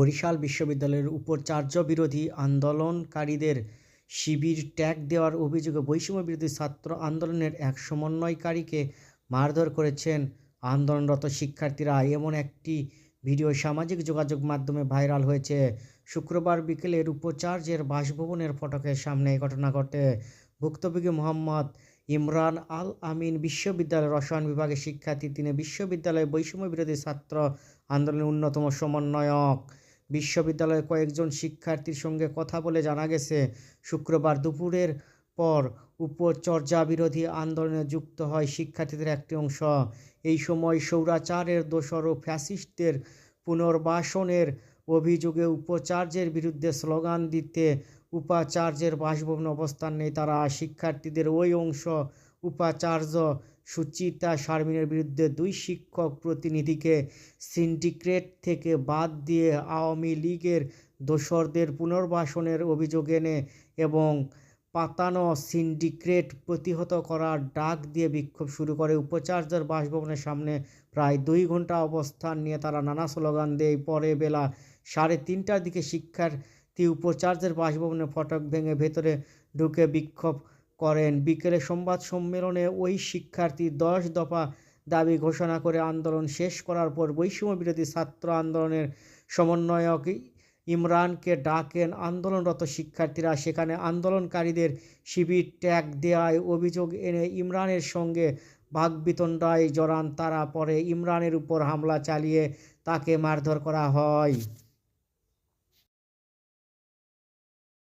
বরিশাল বিশ্ববিদ্যালয়ের উপাচার্য বিরোধী আন্দোলনকারীদের শিবির ট্যাগ দেওয়ার অভিযোগে বৈষম্য বিরোধী ছাত্র আন্দোলনের এক সমন্বয়কারীকে মারধর করেছেন আন্দোলনরত শিক্ষার্থীরা। এমন একটি ভিডিও সামাজিক যোগাযোগ মাধ্যমে ভাইরাল হয়েছে। শুক্রবার বিকেলের উপাচার্যের বাসভবনের ফটকের সামনে এই ঘটনা ঘটে। ভুক্তভোগী মোহাম্মদ ইমরান আল আমিন বিশ্ববিদ্যালয়ের রসায়ন বিভাগের শিক্ষার্থী। তিনি বিশ্ববিদ্যালয়ে বৈষম্য বিরোধী ছাত্র আন্দোলনের অন্যতম সমন্বয়ক। বিশ্ববিদ্যালয়ের কয়েকজন শিক্ষার্থীর সঙ্গে কথা বলে জানা গেছে, শুক্রবার দুপুরের পর উপচর্যা বিরোধী আন্দোলনে যুক্ত হয় শিক্ষার্থীদের একটি অংশ। এই সময় সৌরাচারের দোসর ও ফ্যাসিস্টদের পুনর্বাসনের অভিযোগে উপাচার্যের বিরুদ্ধে স্লোগান দিতে উপাচার্যের বাসভবনে অবস্থান নেই তারা। শিক্ষার্থীদের ওই অংশ, উপাচার্য সুচিতা শারমিনের বিরুদ্ধে দুই শিক্ষক প্রতিনিধিকে সিন্ডিকেট থেকে বাদ দিয়ে আওয়ামী লীগের দোসরদের পুনর্বাসনের অভিযোগ এনে এবং পাতানো সিন্ডিকেট প্রতিহত করার ডাক দিয়ে বিক্ষোভ শুরু করে। উপাচার্যের বাসভবনের সামনে প্রায় দুই ঘণ্টা অবস্থান নিয়ে তারা নানা স্লোগান দেয়। পরে বেলা সাড়ে তিনটার দিকে শিক্ষার্থী উপাচার্যের বাসভবনে ফটক ভেঙে ভেতরে ঢুকে বিক্ষোভ করেন। বিকেলে সংবাদ সম্মেলনে ওই শিক্ষার্থী দশ দফা দাবি ঘোষণা করে আন্দোলন শেষ করার পর বৈষম্য বিরোধী ছাত্র আন্দোলনের সমন্বয়ক ইমরানকে ডাকেন আন্দোলনরত শিক্ষার্থীরা। সেখানে আন্দোলনকারীদের শিবির ট্যাগ দেওয়ায় অভিযোগ এনে ইমরানের সঙ্গে বাগবিতণ্ডায় জড়ান তারা। পরে ইমরানের উপর হামলা চালিয়ে তাকে মারধর করা হয়।